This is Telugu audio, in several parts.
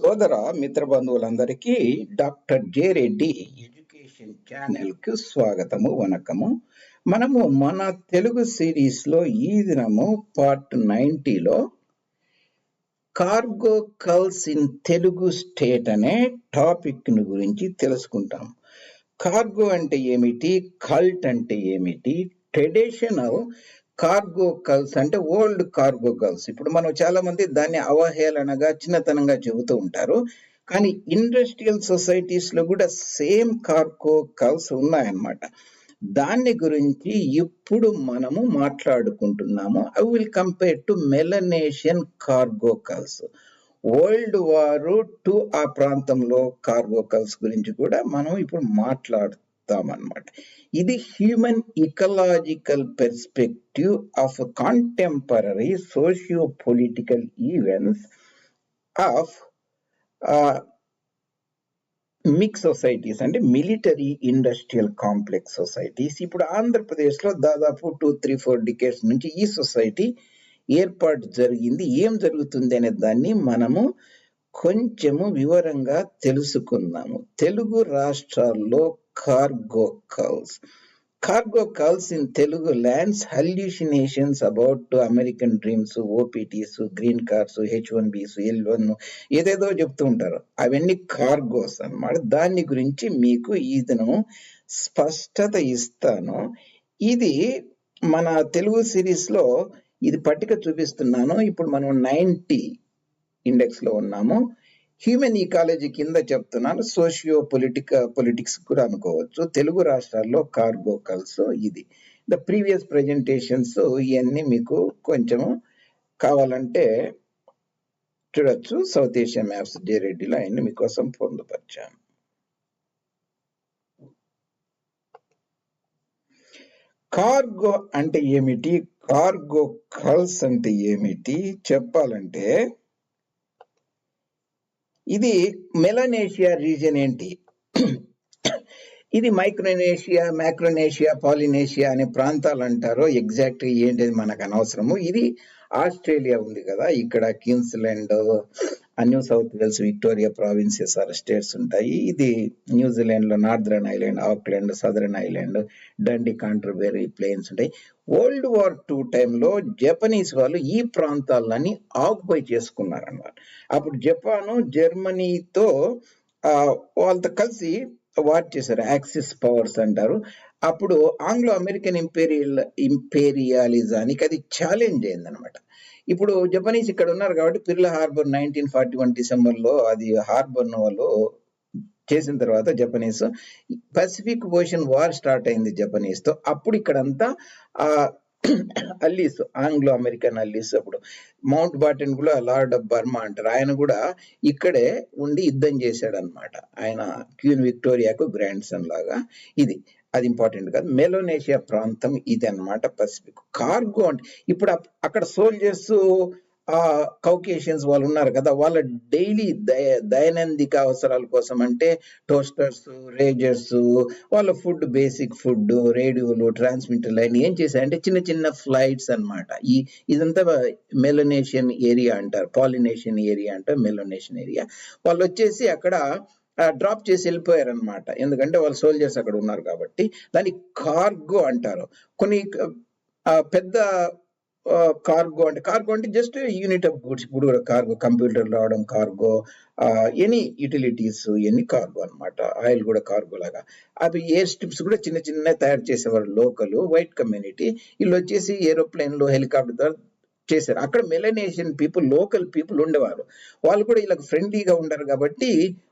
సోదర మిత్ర బంధువులందరికీ డాక్టర్ జే రెడ్డి ఎడ్యుకేషన్ ఛానల్కు స్వాగతము వనకము. మనము మన తెలుగు సిరీస్లో ఈ దినము part నైంటీలో cargo cults in Telugu state అనే టాపిక్ను గురించి తెలుసుకుంటాం. కార్గో అంటే ఏమిటి? కల్ట్ అంటే ఏమిటి? ట్రెడిషనల్ కార్గో కల్స్ అంటే ఓల్డ్ కార్గో కల్స్ ఇప్పుడు మనం చాలా మంది దాన్ని అవహేళనగా చిన్నతనంగా చెబుతూ ఉంటారు. కానీ ఇండస్ట్రియల్ సొసైటీస్లో కూడా సేమ్ కార్గో కల్స్ ఉన్నాయన్నమాట. దాని గురించి ఇప్పుడు మనము మాట్లాడుకుంటున్నాము. I will compare to Melanesian cargo cults world వారు టు ఆ ప్రాంతంలో కార్గో కల్స్ గురించి కూడా మనం ఇప్పుడు మాట్లాడుతామన్నమాట ఇది human ecological perspective of contemporary socio political events of mix societies అంటే మిలిటరీ ఇండస్ట్రియల్ కాంప్లెక్స్ సొసైటీస్ ఇప్పుడు ఆంధ్రప్రదేశ్లో దాదాపు టూ త్రీ ఫోర్ డికేట్స్ నుంచి ఈ సొసైటీ ఏర్పాటు జరిగింది. ఏం జరుగుతుంది అనే దాన్ని మనము కొంచెము వివరంగా తెలుసుకుందాము. తెలుగు రాష్ట్రాల్లో cargo cults cargo cults in Telugu lands hallucinations about American dreams OPTs green cards H one Bs L one ఏదేదో చెప్తూ ఉంటారు. అవన్నీ కార్గోస్ అన్నమాట. దాని గురించి మీకు ఇతను స్పష్టత ఇస్తాను. ఇది మన తెలుగు సిరీస్లో ఇది పట్టిక చూపిస్తున్నాను. ఇప్పుడు మనం నైంటీ ఇండెక్స్లో ఉన్నాము. హ్యూమన్ ఈకాలజీ కింద చెప్తున్నాను. సోషియో పొలిటిక పొలిటిక్స్ కూడా అనుకోవచ్చు. తెలుగు రాష్ట్రాల్లో కార్గో కల్స్ ఇది. ద ప్రీవియస్ ప్రజెంటేషన్స్ ఇవన్నీ మీకు కొంచెము కావాలంటే చూడొచ్చు. సౌత్ ఏషియా మ్యాప్స్ జే రెడ్డిలో ఆయన్ని మీకోసం పొందుపరిచాను. కార్గో అంటే ఏమిటి? కార్గో కల్స్ అంటే ఏమిటి? చెప్పాలంటే ఇది మెలనేషియా రీజన్ ఏంటి? ఇది మైక్రోనేషియా మ్యాక్రోనేషియా పాలినేషియా అనే ప్రాంతాలు అంటారు ఎగ్జాక్ట్ ఏంటిది మనకు అనవసరము. ఇది ఆస్ట్రేలియా ఉంది కదా ఇక్కడ Queensland New South Wales Victoria provinces or states ఉంటాయి. ఇది న్యూజిలాండ్లో northern island Auckland southern island Dunedin Canterbury plains ఉంటాయి. వరల్డ్ వార్ టూ టైంలో జపనీస్ వాళ్ళు ఈ ప్రాంతాలని ఆక్యుపై చేసుకున్నారన్నమాట. అప్పుడు జపాను జర్మనీతో వాళ్ళతో కలిసి వార్ చేశారు. యాక్సిస్ పవర్స్ అంటారు. అప్పుడు ఆంగ్లో అమెరికన్ ఇంపీరియల్ ఇంపీరియాలిజానికి అది ఛాలెంజ్ అయిందనమాట ఇప్పుడు జపనీస్ ఇక్కడ ఉన్నారు కాబట్టి Pearl Harbor nineteen forty one డిసెంబర్లో అది హార్బర్ వాళ్ళు చేసిన తర్వాత Japanese Pacific Ocean war start అయింది జపనీస్తో అప్పుడు ఇక్కడంతా ఆ అల్లీస్ ఆంగ్లో అమెరికన్ అల్లీస్ అప్పుడు. మౌంట్ బాటన్ కూడా లార్డ్ ఆఫ్ బర్మా అంటారు. ఆయన కూడా ఇక్కడే ఉండి యుద్ధం చేశాడనమాట ఆయన క్వీన్ విక్టోరియాకు గ్రాండ్ సన్ లాగా. ఇది. అది ఇంపార్టెంట్ కాదు. మెలోనేషియా ప్రాంతం ఇది అనమాట పసిఫిక్. కార్గో అంటే ఇప్పుడు అక్కడ సోల్జర్స్ ఆ కౌకేషియన్స్ వాళ్ళు ఉన్నారు కదా వాళ్ళ డైలీ దైనందిక అవసరాల కోసం అంటే టోస్టర్స్ రేజర్స్ వాళ్ళ ఫుడ్ బేసిక్ ఫుడ్ రేడియోలు ట్రాన్స్మిటర్లు లైన్ ఏం చేశాయంటే చిన్న చిన్న ఫ్లైట్స్ అనమాట ఈ ఇదంతా మెలోనేషియన్ ఏరియా అంటారు. పాలినేషియన్ ఏరియా అంటారు మెలోనేషియన్ ఏరియా. వాళ్ళు వచ్చేసి అక్కడ డ్రాప్ చేసి వెళ్ళిపోయారు అనమాట ఎందుకంటే వాళ్ళు సోల్జర్స్ అక్కడ ఉన్నారు కాబట్టి. దాన్ని కార్గో అంటారు. కొన్ని పెద్ద కార్గో అంటే కార్గో అంటే జస్ట్ యూనిట్ ఆఫ్ గూడ్స్ ఇప్పుడు కూడా కార్గో కంప్యూటర్ రావడం కార్గో ఎనీ యూటిలిటీస్ ఎన్ని కార్గో అనమాట ఆయిల్ కూడా కార్గో లాగా. అవి ఎయిర్ స్ట్రిప్స్ కూడా చిన్న చిన్న తయారు చేసేవారు లోకల్ వైట్ కమ్యూనిటీ వీళ్ళు వచ్చేసి ఏరోప్లేన్లు హెలికాప్టర్ ద్వారా చేశారు. అక్కడ మెలనేషియన్ పీపుల్ లోకల్ పీపుల్ ఉండేవారు. వాళ్ళు కూడా వీళ్ళకి ఫ్రెండ్లీగా ఉండరు కాబట్టి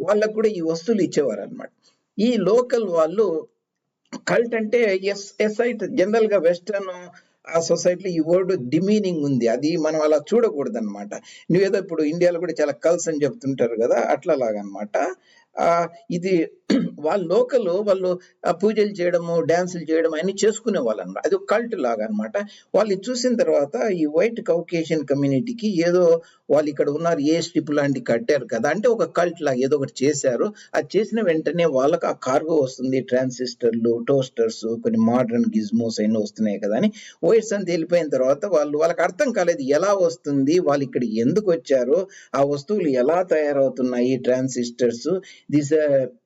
వాళ్ళకు కూడా ఈ వస్తువులు ఇచ్చేవారు అనమాట ఈ లోకల్ వాళ్ళు కల్ట్ అంటే ఎస్ ఎస్ఐట్ జనరల్గా వెస్టర్న్ ఆ సొసైటీలో ఈ వర్డ్ డిమీనింగ్ ఉంది. అది మనం అలా చూడకూడదు అనమాట నువ్వేదో ఇప్పుడు ఇండియాలో కూడా చాలా కల్స్ అని చెప్తుంటారు కదా అట్లా లాగనమాట ఇది వాళ్ళ లోకల్ వాళ్ళు పూజలు చేయడము డ్యాన్సులు చేయడం అన్ని చేసుకునే వాళ్ళు అనమాట అది ఒక కల్ట్ లాగా అన్నమాట వాళ్ళు చూసిన తర్వాత ఈ వైట్ కౌకేషియన్ కమ్యూనిటీకి ఏదో వాళ్ళు ఇక్కడ ఉన్నారు ఏ స్ట్రిప్ లాంటి కట్టారు కదా అంటే ఒక కల్ట్ లాగా ఏదో ఒకటి చేశారు. అది చేసిన వెంటనే వాళ్ళకి ఆ కార్గో వస్తుంది ట్రాన్సిస్టర్లు టోస్టర్స్ కొన్ని మోడర్న్ గిజ్మోస్ అన్నీ వస్తున్నాయి కదా అని. వైట్స్ అంతా వెళ్ళిపోయిన తర్వాత వాళ్ళు వాళ్ళకి అర్థం కాలేదు ఎలా వస్తుంది వాళ్ళు ఇక్కడ ఎందుకు వచ్చారు ఆ వస్తువులు ఎలా తయారవుతున్నాయి ట్రాన్సిస్టర్స్ దిస్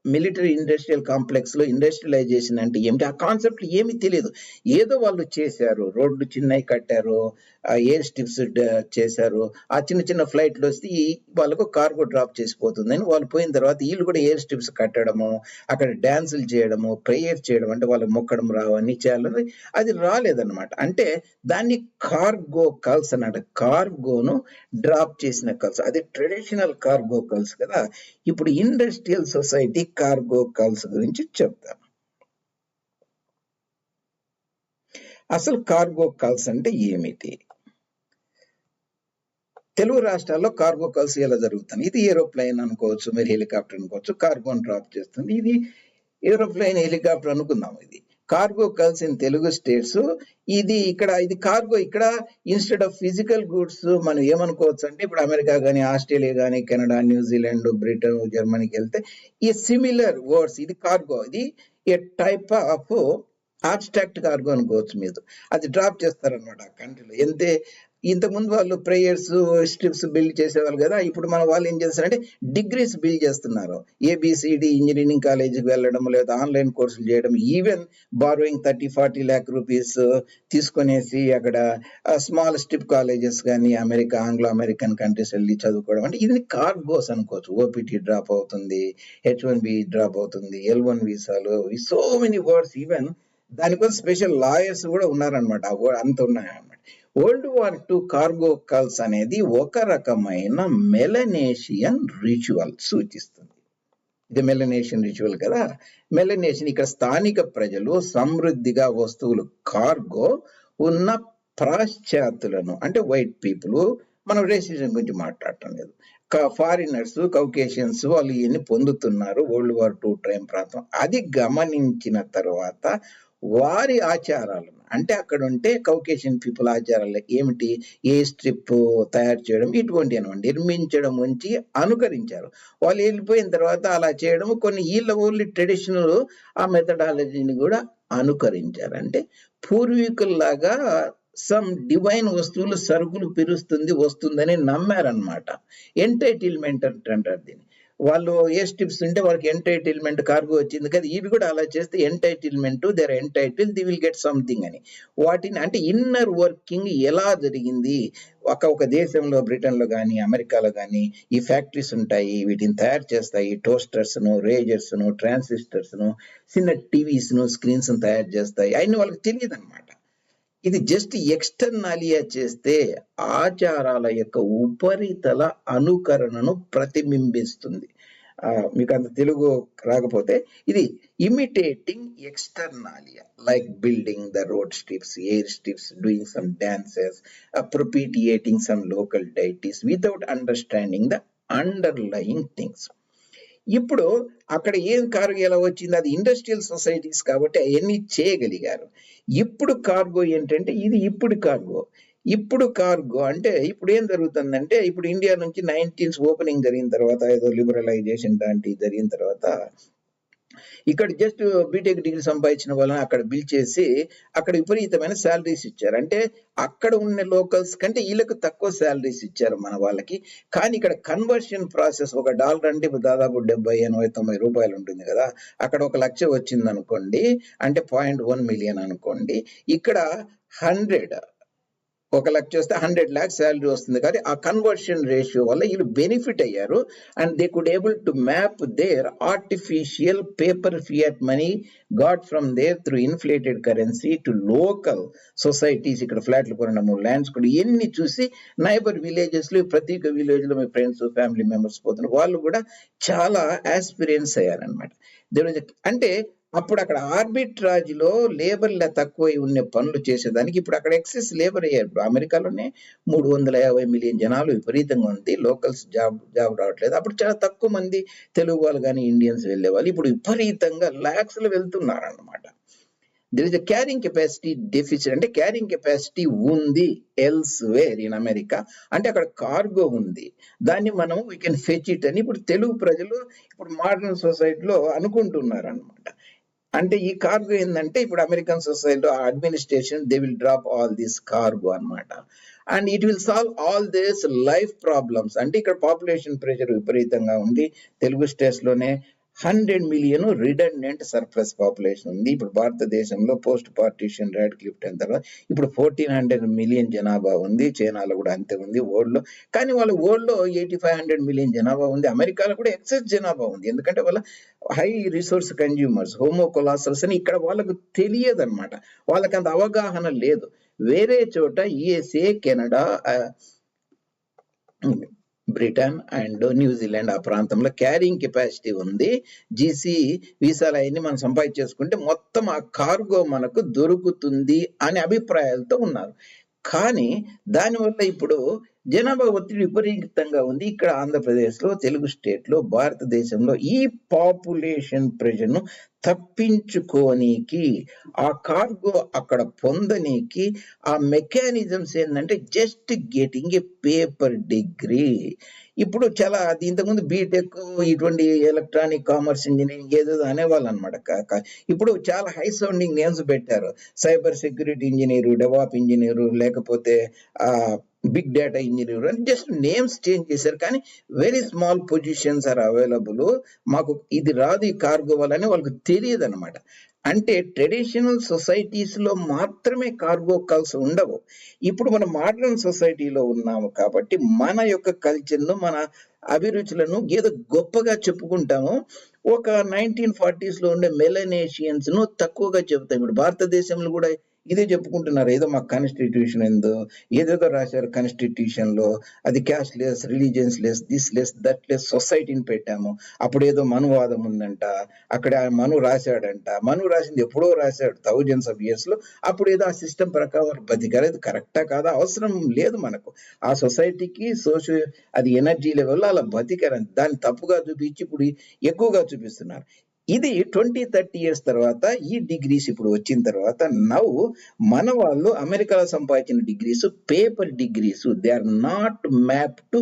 మిలిటరీ ఇండస్ట్రియల్ కాంప్లెక్స్లో ఇండస్ట్రియలైజేషన్ అంటే ఏమిటి? ఆ కాన్సెప్ట్ ఏమీ తెలియదు. ఏదో వాళ్ళు చేశారు రోడ్లు చిన్నవి కట్టారు ఎయిర్ స్టిప్స్ చేశారు? ఆ చిన్న చిన్న ఫ్లైట్లు వస్తే ఈ వాళ్ళకు కార్గో డ్రాప్ చేసిపోతుందని వాళ్ళు పోయిన తర్వాత వీళ్ళు కూడా ఎయిర్ స్టిప్స్ కట్టడము అక్కడ డాన్సులు చేయడము ప్రేయర్ చేయడం అంటే వాళ్ళు మొక్కడం రావని చేయాలని అది రాలేదన్నమాట. అంటే దాన్ని కార్గో కల్స్ అన్నమాట కార్గోను డ్రాప్ చేసిన కల్స్ అది ట్రెడిషనల్ కార్గో కల్స్ కదా. ఇప్పుడు ఇండస్ట్రియల్ సొసైటీ కార్గో కల్స్ గురించి చెప్తాను. అసలు కార్గో కల్స్ అంటే ఏమిటి? తెలుగు రాష్ట్రాల్లో కార్గో కల్స్ ఎలా జరుగుతుంది? ఇది ఏరోప్లేన్ అనుకోవచ్చు మీరు హెలికాప్టర్ అనుకోవచ్చు కార్గోని డ్రాప్ చేస్తుంది. ఇది ఏరోప్లేన్ హెలికాప్టర్ అనుకుందాం ఇది. Cargo cults in Telugu states ఇది ఇక్కడ ఇది కార్గో ఇక్కడ ఇన్స్టెడ్ ఆఫ్ ఫిజికల్ గూడ్స్ మనం ఏమనుకోవచ్చు అంటే ఇప్పుడు అమెరికా కానీ ఆస్ట్రేలియా కానీ కెనడా న్యూజిలాండ్ బ్రిటన్ జర్మనీకి వెళ్తే ఈ సిమిలర్ వర్డ్స్ ఇది కార్గో ఇది a type of abstract cargo అనుకోవచ్చు మీరు. అది డ్రాప్ చేస్తారనమాట ఆ కంట్రీలో ఎంతే ఇంతకుముందు వాళ్ళు ప్రేయర్స్ స్ట్రిప్స్ బిల్డ్ చేసేవాళ్ళు కదా ఇప్పుడు మన వాళ్ళు ఏం చేస్తారంటే డిగ్రీస్ బిల్డ్ చేస్తున్నారు. ఏబిసిడి ఇంజనీరింగ్ కాలేజీకి వెళ్ళడం లేదా ఆన్లైన్ కోర్సులు చేయడం even borrowing thirty forty lakh rupees తీసుకొనేసి అక్కడ స్మాల్ స్ట్రిప్ కాలేజెస్ కానీ అమెరికా ఆంగ్లో అమెరికన్ కంట్రీస్ వెళ్ళి చదువుకోవడం అంటే ఇది కార్గోస్ అనుకోవచ్చు. ఓపీటీ డ్రాప్ అవుతుంది హెచ్ వన్ బి డ్రాప్ అవుతుంది ఎల్ వన్ వీసాలు సో మెనీ వర్డ్స్ ఈవెన్ దానికోసం స్పెషల్ లాయర్స్ కూడా ఉన్నారనమాట అంత ఉన్నాయన్నమాట. World war two cargo cults అనేది ఒక రకమైన మెలనేషియన్ రిచువల్ సూచిస్తుంది. ఇది మెలనేషియన్ రిచువల్ కదా? మెలనేషియన్ ఇక్కడ స్థానిక ప్రజలు సమృద్ధిగా వస్తువులు కార్గో ఉన్న పాశ్చాత్యులను అంటే వైట్ పీపుల్ మనం రేసిజం గురించి మాట్లాడటం లేదు. ఫారినర్స్ కౌకేషియన్స్ వాళ్ళు ఇవన్నీ పొందుతున్నారు వరల్డ్ వార్ టూ టైం ప్రాంతం. అది గమనించిన తర్వాత వారి ఆచారాలను అంటే అక్కడ ఉంటే కౌకేషియన్ పీపుల్ ఆచారాలు ఏమిటి? ఏ స్ట్రిప్ తయారు చేయడం? ఇటువంటి అనమాట. నిర్మించడం ఉంచి అనుకరించారు. వాళ్ళు వెళ్ళిపోయిన తర్వాత అలా చేయడం కొన్ని వీళ్ళ ఓన్లీ ట్రెడిషనల్ ఆ మెథడాలజీని కూడా అనుకరించారు. అంటే పూర్వీకుల్లాగా సమ్ డివైన్ వస్తువులు సరుకులు పిరుస్తుంది వస్తుందని నమ్మారనమాట ఎంటైటిల్మెంట్ అంటారు దీన్ని. వాళ్ళు ఏ స్టిప్స్ ఉంటే వాళ్ళకి ఎంటైటిల్మెంట్ కార్గో వచ్చింది కదా ఇవి కూడా అలా చేస్తే entitlement they're entitle they will get something అని. వాటిని అంటే ఇన్నర్ వర్కింగ్ ఎలా జరిగింది? ఒక ఒక దేశంలో బ్రిటన్లో కానీ అమెరికాలో కానీ ఈ ఫ్యాక్టరీస్ ఉంటాయి వీటిని తయారు చేస్తాయి టోస్టర్స్ను రేజర్స్ను ట్రాన్సిస్టర్స్ను చిన్న టీవీస్ను స్క్రీన్స్ తయారు చేస్తాయి అయిన వాళ్ళకి తెలియదు అనమాట ఇది జస్ట్ ఎక్స్టర్నాలియా చేస్తే ఆచారాల యొక్క ఉపరితల అనుకరణను ప్రతిబింబిస్తుంది. మీకు అంత తెలుగు రాకపోతే ఇది imitating externalia like building the road strips air strips doing some dances propitiating some local deities without understanding the underlying things ఇప్పుడు అక్కడ ఏం కార్గో ఎలా వచ్చింది? అది ఇండస్ట్రియల్ సొసైటీస్ కాబట్టి అవన్నీ చేయగలిగారు. ఇప్పుడు కార్గో ఏంటంటే ఇది ఇప్పుడు కార్గో ఇప్పుడు కార్గో అంటే ఇప్పుడు ఏం జరుగుతుందంటే ఇప్పుడు ఇండియా నుంచి నైన్టీన్స్ ఓపెనింగ్ జరిగిన తర్వాత ఏదో లిబరలైజేషన్ లాంటివి జరిగిన తర్వాత ఇక్కడ జస్ట్ బీటెక్ డిగ్రీ సంపాదించిన వాళ్ళని అక్కడ బిల్ చేసి అక్కడ విపరీతమైన శాలరీస్ ఇచ్చారు. అంటే అక్కడ ఉన్న లోకల్స్ కంటే వీళ్ళకి తక్కువ శాలరీస్ ఇచ్చారు మన వాళ్ళకి. కానీ ఇక్కడ కన్వర్షన్ ప్రాసెస్ ఒక డాలర్ అంటే దాదాపు డెబ్బై ఎనభై తొంభై రూపాయలు ఉంటుంది కదా. అక్కడ ఒక లక్ష వచ్చింది అనుకోండి అంటే పాయింట్ వన్ మిలియన్ అనుకోండి. ఇక్కడ హండ్రెడ్ ఒక లక్ష చేస్తే హండ్రెడ్ ల్యాక్స్ శాలరీ వస్తుంది. కానీ ఆ కన్వర్షన్ రేషియో వల్ల వీళ్ళు బెనిఫిట్ అయ్యారు. And they could able to map their artificial paper fiat money got from their through inflated currency to local societies. ఇక్కడ ఫ్లాట్లు కొనడము ల్యాండ్స్ కూడా ఇవన్నీ చూసి నైబర్ విలేజెస్లో ప్రతి ఒక్క విలేజ్లో మీ ఫ్రెండ్స్ ఫ్యామిలీ మెంబర్స్ పోతున్నారు వాళ్ళు కూడా చాలా ఆస్పిరియన్స్ అయ్యారనమాట అంటే అప్పుడు అక్కడ ఆర్బిట్రాజ్లో లేబర్ తక్కువ ఉన్న పనులు చేసేదానికి ఇప్పుడు అక్కడ ఎక్సెస్ లేబర్ అయ్యారు. ఇప్పుడు అమెరికాలోనే మూడు వందల యాభై మిలియన్ జనాలు విపరీతంగా ఉంది లోకల్స్ జాబ్ జాబ్ రావట్లేదు. అప్పుడు చాలా తక్కువ మంది తెలుగు వాళ్ళు కానీ ఇండియన్స్ వెళ్ళేవాళ్ళు ఇప్పుడు విపరీతంగా లాక్స్లో వెళ్తున్నారు అన్నమాట there is carrying capacity deficit అంటే క్యారింగ్ కెపాసిటీ ఉంది ఎల్స్ వేర్ ఇన్ అమెరికా అంటే అక్కడ కార్గో ఉంది. దాన్ని మనం వీ కెన్ ఫెచ్ ఇట్ అని ఇప్పుడు తెలుగు ప్రజలు ఇప్పుడు మోడర్న్ సొసైటీలో అనుకుంటున్నారు అనమాట అంటే ఈ కార్గో ఏంటంటే ఇప్పుడు అమెరికన్ సొసైటీలో administration they will drop all this cargo అన్నమాట. And it will solve all this life problems అంటే ఇక్కడ పాపులేషన్ ప్రెషర్ విపరీతంగా ఉంది. Telugu స్టేట్స్లోనే hundred million redundant surplus population ఉంది. ఇప్పుడు భారతదేశంలో పోస్ట్ పార్టీషన్ రేట్ క్లిఫ్ట్ అయిన తర్వాత ఇప్పుడు ఫోర్టీన్ హండ్రెడ్ మిలియన్ జనాభా ఉంది. చైనాలో కూడా అంతే ఉంది వరల్డ్లో. కానీ వాళ్ళ వరల్డ్లో ఎయిటీ ఫైవ్ హండ్రెడ్ మిలియన్ జనాభా ఉంది. అమెరికాలో కూడా ఎక్సెస్ జనాభా ఉంది. ఎందుకంటే వాళ్ళ హై రిసోర్స్ కన్జ్యూమర్స్ హోమోకొలాసల్స్ అని ఇక్కడ వాళ్ళకు తెలియదు అనమాట వాళ్ళకి అంత అవగాహన లేదు. వేరే చోట USA Canada Britain and New Zealand ఆ ప్రాంతంలో క్యారింగ్ కెపాసిటీ ఉంది. జీసీ వీసాలు అవన్నీ మనం సంపాదించేసుకుంటే మొత్తం ఆ కార్గో మనకు దొరుకుతుంది అనే అభిప్రాయాలతో ఉన్నారు. కానీ దానివల్ల ఇప్పుడు జనాభా ఒత్తిడి విపరీతంగా ఉంది. ఇక్కడ ఆంధ్రప్రదేశ్లో తెలుగు స్టేట్లో భారతదేశంలో ఈ పాపులేషన్ ప్రెషర్ను తప్పించుకోనీకి ఆ కార్గో అక్కడ పొందనీకి ఆ మెకానిజమ్స్ ఏంటంటే just getting a paper degree. ఇప్పుడు చాలా అది ఇంతకుముందు బీటెక్ ఇటువంటి ఎలక్ట్రానిక్ కామర్స్ ఇంజనీరింగ్ ఏదో అనేవాళ్ళు అనమాట ఇప్పుడు చాలా హై సౌండింగ్ నేమ్స్ పెట్టారు. Cyber security engineer devops engineer లేకపోతే ఆ బిగ్ డేటా ఇంజనీర్ అని జస్ట్ నేమ్స్ చేంజ్ చేశారు. కానీ very small positions are available మాకు ఇది రాదు ఈ కార్గో వాళ్ళని వాళ్ళకి తెలియదు అనమాట అంటే ట్రెడిషనల్ సొసైటీస్లో మాత్రమే కార్గో కాల్స్ ఉండవు. ఇప్పుడు మనం మోడర్న్ సొసైటీలో ఉన్నాము కాబట్టి మన యొక్క కల్చర్ను మన అభిరుచులను ఏదో గొప్పగా చెప్పుకుంటాము. ఒక నైన్టీన్ ఫార్టీస్లో ఉండే మెలనేషియన్స్ను తక్కువగా చెబుతాం ఇప్పుడు భారతదేశంలో కూడా ఇదే చెప్పుకుంటున్నారు. ఏదో మా కాన్స్టిట్యూషన్ ఏందో ఏదేదో రాశారు కాన్స్టిట్యూషన్లో. అది cash less religions less this less that less సొసైటీని పెట్టాము. అప్పుడు ఏదో మనువాదం ఉందంట. అక్కడ ఆ మను రాశాడంట. మను రాసింది ఎప్పుడో రాశాడు థౌజండ్స్ ఆఫ్ ఇయర్స్లో. అప్పుడు ఏదో ఆ సిస్టమ్ ప్రకారం బతికారు అది కరెక్టా కాదా? అవసరం లేదు మనకు. ఆ సొసైటీకి సోషల్ అది ఎనర్జీ లెవెల్లో అలా బతికారు దాన్ని తప్పుగా చూపించి ఇప్పుడు ఎక్కువగా చూపిస్తున్నారు. ఇది ట్వంటీ థర్టీ ఇయర్స్ తర్వాత ఈ డిగ్రీస్ ఇప్పుడు వచ్చిన తర్వాత నవ్ మన వాళ్ళు అమెరికాలో సంపాదించిన degrees paper degrees they are not map to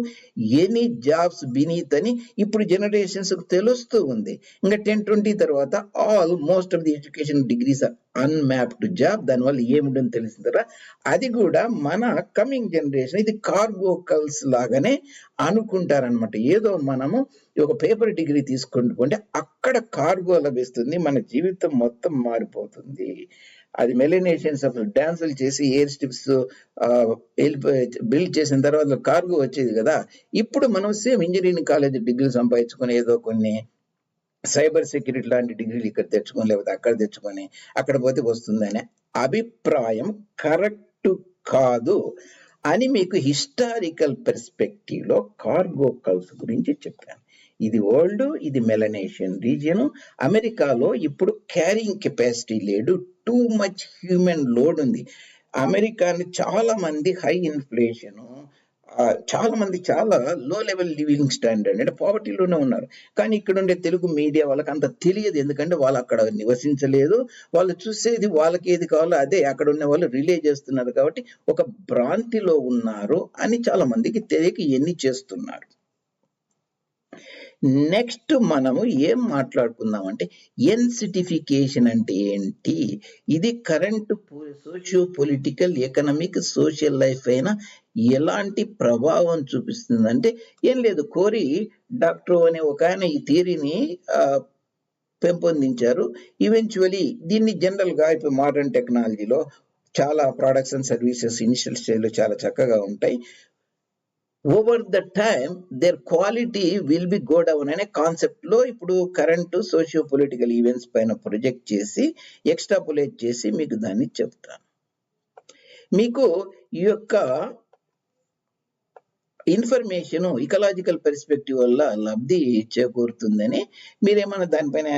any jobs beneath అని ఇప్పుడు జనరేషన్స్ తెలుస్తూ ఉంది. ఇంకా టెన్ ట్వంటీ తర్వాత almost of the education degrees unmapped job దానివల్ల ఏముంటుందని తెలిసిన తర్వాత అది కూడా మన కమింగ్ జనరేషన్ ఇది కార్బోకల్స్ లాగానే అనుకుంటారనమాట ఏదో మనము ఒక పేపర్ డిగ్రీ తీసుకుంటుంటే అక్కడ కార్గో లభిస్తుంది మన జీవితం మొత్తం మారిపోతుంది. అది మెలినేషన్స్ ఆఫ్ డాన్సులు చేసి ఎయిర్ స్ట్రిప్స్ బిల్డ్ చేసిన తర్వాత కార్గో వచ్చేది కదా? ఇప్పుడు మనం సేమ్ ఇంజనీరింగ్ కాలేజ్ డిగ్రీ సంపాదించుకుని ఏదో కొన్ని సైబర్ సెక్యూరిటీ లాంటి డిగ్రీలు ఇక్కడ తెచ్చుకొని లేకపోతే అక్కడ తెచ్చుకొని అక్కడ పోతే వస్తుందనే అభిప్రాయం కరెక్ట్ కాదు. అని మీకు హిస్టారికల్ పెర్స్పెక్టివ్లో కార్గో కల్స్ గురించి చెప్పాను. ఇది వరల్డ్ ఇది మెలనేషియన్ రీజియన్. అమెరికాలో ఇప్పుడు క్యారింగ్ కెపాసిటీ లేడు టూ మచ్ హ్యూమన్ లోడ్ ఉంది. అమెరికాని చాలా మంది హై ఇన్ఫ్లేషన్ చాలా మంది చాలా లో లెవెల్ లివింగ్ స్టాండర్డ్ అంటే పావర్టీలోనే ఉన్నారు. కానీ ఇక్కడ ఉండే తెలుగు మీడియా వాళ్ళకి అంత తెలియదు. ఎందుకంటే వాళ్ళు అక్కడ నివసించలేదు. వాళ్ళు చూసేది వాళ్ళకి ఏది కావాలో అదే. అక్కడ ఉన్న వాళ్ళు రిలే చేస్తున్నారు కాబట్టి ఒక భ్రాంతిలో ఉన్నారు అని చాలా మందికి తెలియక ఎన్ని చేస్తున్నారు. నెక్స్ట్ మనము ఏం మాట్లాడుకుందాం అంటే ఎన్సిటిఫికేషన్ అంటే ఏంటి? ఇది current socio political economic social life అయినా ఎలాంటి ప్రభావం చూపిస్తుంది అంటే ఏం లేదు. కోరి డాక్టర్ అనే ఒక ఆయన ఈ థియరీని పెంపొందించారు. ఈవెన్చువలీ దీన్ని జనరల్గా ఇప్పుడు మోడర్న్ టెక్నాలజీలో చాలా ప్రొడక్ట్స్ అండ్ సర్వీసెస్ ఇనిషియల్ స్టేజ్లో చాలా చక్కగా ఉంటాయి. Over the time their quality will be go down అనే కాన్సెప్ట్లో ఇప్పుడు కరెంట్ సోషియో పొలిటికల్ ఈవెంట్స్ పైన ప్రొజెక్ట్ చేసి ఎక్స్ట్రాపులేట్ చేసి మీకు దాన్ని చెప్తాను. మీకు ఈ యొక్క ఇన్ఫర్మేషన్ ఇకలాజికల్ పెర్స్పెక్టివ్ వల్ల లబ్ధి చేకూరుతుందని మీరేమైనా దానిపైన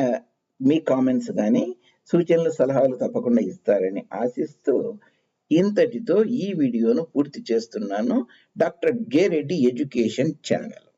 మీ కామెంట్స్ కానీ సూచనలు సలహాలు తప్పకుండా ఇస్తారని ఆశిస్తూ ఇంతటితో ఈ వీడియోను పూర్తి చేస్తున్నాను. Doctor G Reddy education channel.